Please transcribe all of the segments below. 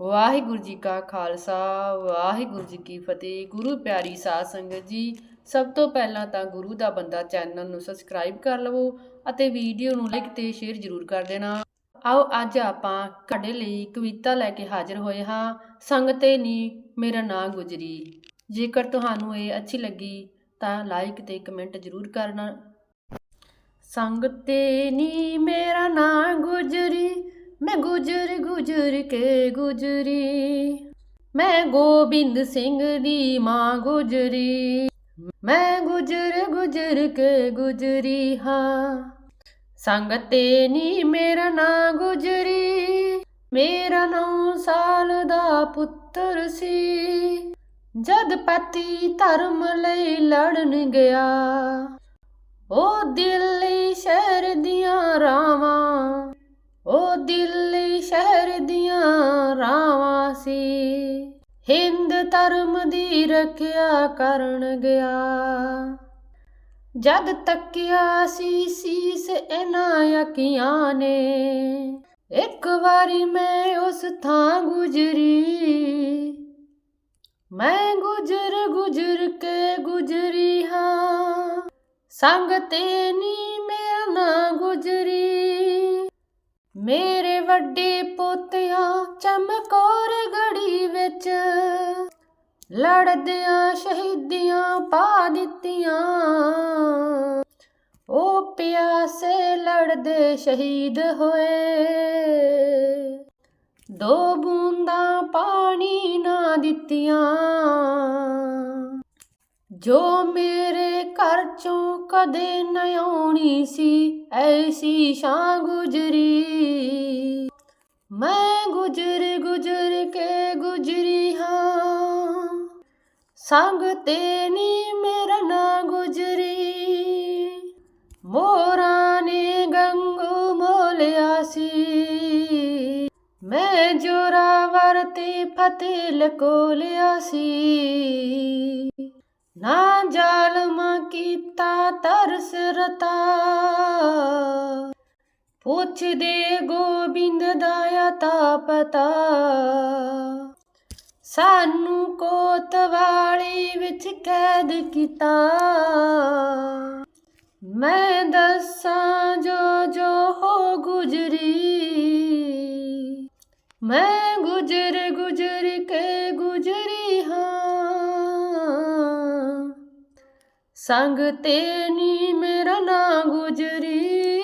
ਵਾਹਿਗੁਰੂ ਜੀ ਕਾ ਖਾਲਸਾ, ਵਾਹਿਗੁਰੂ ਜੀ ਕੀ ਫਤਿਹ। ਗੁਰੂ ਪਿਆਰੀ ਸਾਧ ਸੰਗਤ ਜੀ, ਸਭ ਤੋਂ ਪਹਿਲਾਂ ਤਾਂ ਗੁਰੂ ਦਾ ਬੰਦਾ ਚੈਨਲ ਨੂੰ ਸਬਸਕ੍ਰਾਈਬ ਕਰ ਲਵੋ ਅਤੇ ਵੀਡੀਓ ਨੂੰ ਲਾਈਕ ਤੇ ਸ਼ੇਅਰ ਜ਼ਰੂਰ ਕਰ ਦੇਣਾ। ਆਓ, ਅੱਜ ਆਪਾਂ ਤੁਹਾਡੇ ਲਈ ਕਵਿਤਾ ਲੈ ਕੇ ਹਾਜ਼ਰ ਹੋਏ ਹਾਂ, ਸੰਗਤੇ ਨੀ, ਮੇਰਾ ਨਾਂ ਗੁਜਰੀ। ਜੇਕਰ ਤੁਹਾਨੂੰ ਇਹ ਅੱਛੀ ਲੱਗੀ ਤਾਂ ਲਾਈਕ ਤੇ ਕਮੈਂਟ ਜ਼ਰੂਰ ਕਰਨਾ। ਸੰਗਤੇ ਨੀ, ਮੇਰਾ ਨਾਂ ਗੁਜਰੀ ਮੈਂ ਗੁਜਰ ਗੁਜਰ ਕੇ ਗੁਜਰੀ, ਮੈਂ ਗੋਬਿੰਦ ਸਿੰਘ ਦੀ ਮਾਂ ਗੁਜਰੀ, ਮੈਂ ਗੁਜਰ ਗੁਜਰ ਕੇ ਗੁਜਰੀ ਹਾਂ। ਸੰਗਤੇ ਨੀ ਮੇਰਾ ਨਾਂ ਗੁਜਰੀ, ਮੇਰਾ ਨੌ ਸਾਲ ਦਾ ਪੁੱਤਰ ਸੀ। ਜਦ ਪਤੀ ਧਰਮ ਲਈ ਲੜਨ ਗਿਆ, ਉਹ ਦਿਲ ਸੀ। ਹਿੰਦ ਧਰਮ ਦੀ ਰੱਖਿਆ ਕਰਨ ਗਿਆ। ਜਦ ਤੱਕਿਆ ਸੀ ਸੀਸ ਇਹਨਾਂ ਅੱਖੀਆਂ ਨੇ। ਇੱਕ ਵਾਰੀ ਮੈਂ ਉਸ ਥਾਂ ਗੁਜਰੀ। ਮੈਂ ਗੁਜਰ ਗੁਜਰ ਕੇ ਗੁਜਰੀ ਹਾਂ। ਸੰਗ ਤੇ ਨੀ ਮੇਰਾ ਨਾ ਗੁਜਰੀ। ਮੇਰੇ ਵੱਡੇ ਪੋਤਿਆਂ ਚਮਕੋ ਵਿੱਚ ਲੜਦਿਆਂ ਸ਼ਹੀਦੀਆਂ ਪਾ ਦਿੱਤੀਆਂ। ਉਹ ਪਿਆਸੇ ਲੜਦੇ ਸ਼ਹੀਦ ਹੋਏ। ਦੋ ਬੂੰਦਾਂ ਪਾਣੀ ਨਾ ਦਿੱਤੀਆਂ। ਜੋ ਮੇਰੇ ਘਰ ਚੋਂ ਕਦੇ ਨਾ ਆਉਣੀ ਸੀ, ਐਸੀ ਸ਼ਾਂ ਗੁਜਰੀ। ਮੈਂ ਗੁਜਰ ਗੁਜਰ ਕੇ ਗੁਜਰੀ ਹਾਂ। ਸੰਗ ਤੇ ਨੀ ਮੇਰਾ ਨਾ ਗੁਜਰੀ। ਮੋਰਾਂ ਨੇ ਗੰਗੂ ਮੋਲਿਆ ਸੀ। ਮੈਂ ਜੋਰਾਵਰ ਤੇ ਫਤਿਹ ਲਕੋਲਿਆ ਸੀ। ਨਾ ਜ਼ਾਲਮਾ ਕੀਤਾ ਤਰਸ ਰਤਾ। ਪੁੱਛਦੇ ਗੋਬਿੰਦ ਦਾ ਤਾ ਪਤਾ। ਸਾਨੂੰ ਕੋਤਵਾਲੀ ਵਿੱਚ ਕੈਦ ਕੀਤਾ। ਮੈਂ ਦੱਸਾਂ ਜੋ ਜੋ ਹੋ ਗੁਜਰੀ। ਮੈਂ ਗੁਜਰ ਗੁਜਰ ਕੇ ਗੁਜਰੀ ਹਾਂ। ਸੰਗ ਤੇ ਨੀ ਮੇਰਾ ਨਾ ਗੁਜਰੀ।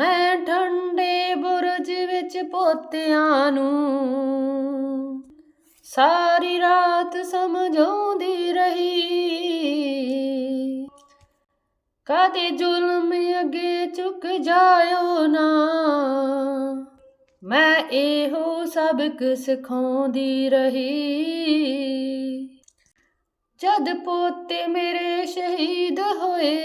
ਮੈਂ ਠੰਡੇ ਬੁਰਜ ਵਿੱਚ ਪੋਤਿਆਂ ਨੂੰ ਸਾਰੀ ਰਾਤ ਸਮਝਾਉਂਦੀ ਰਹੀ। ਕਦੇ ਜ਼ੁਲਮ ਅੱਗੇ ਝੁਕ ਜਾਇਓ ਨਾ? ਮੈਂ ਇਹੋ ਸਬਕ ਸਿਖਾਉਂਦੀ ਰਹੀ। ਜਦ ਪੋਤੇ ਮੇਰੇ ਸ਼ਹੀਦ ਹੋਏ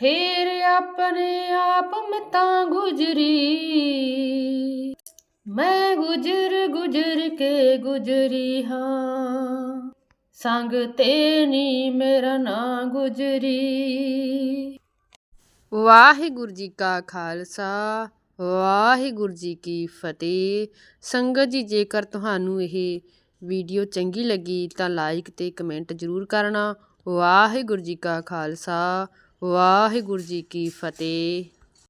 ਫੇਰ ਆਪਣੇ ਆਪ ਮਤਾਂ ਗੁਜਰੀ। ਮੈਂ ਗੁਜਰ ਗੁਜਰ ਕੇ ਗੁਜਰੀ ਹਾਂ। ਸੰਗ ਤੇ ਨੀ ਮੇਰਾ ਨਾਂ ਗੁਜਰੀ। ਵਾਹਿਗੁਰੂ ਜੀ ਕਾ ਖਾਲਸਾ, ਵਾਹਿਗੁਰੂ ਜੀ ਕੀ ਫਤਿਹ। ਸੰਗਤ ਜੀ, ਜੇਕਰ ਤੁਹਾਨੂੰ ਇਹ ਵੀਡੀਓ ਚੰਗੀ ਲੱਗੀ ਤਾਂ ਲਾਈਕ ਤੇ ਕਮੈਂਟ ਜ਼ਰੂਰ ਕਰਨਾ। ਵਾਹਿਗੁਰੂ ਜੀ ਕਾ ਖਾਲਸਾ ਵਾਹਿਗੁਰੂ ਜੀ ਕੀ ਫਤਿਹ।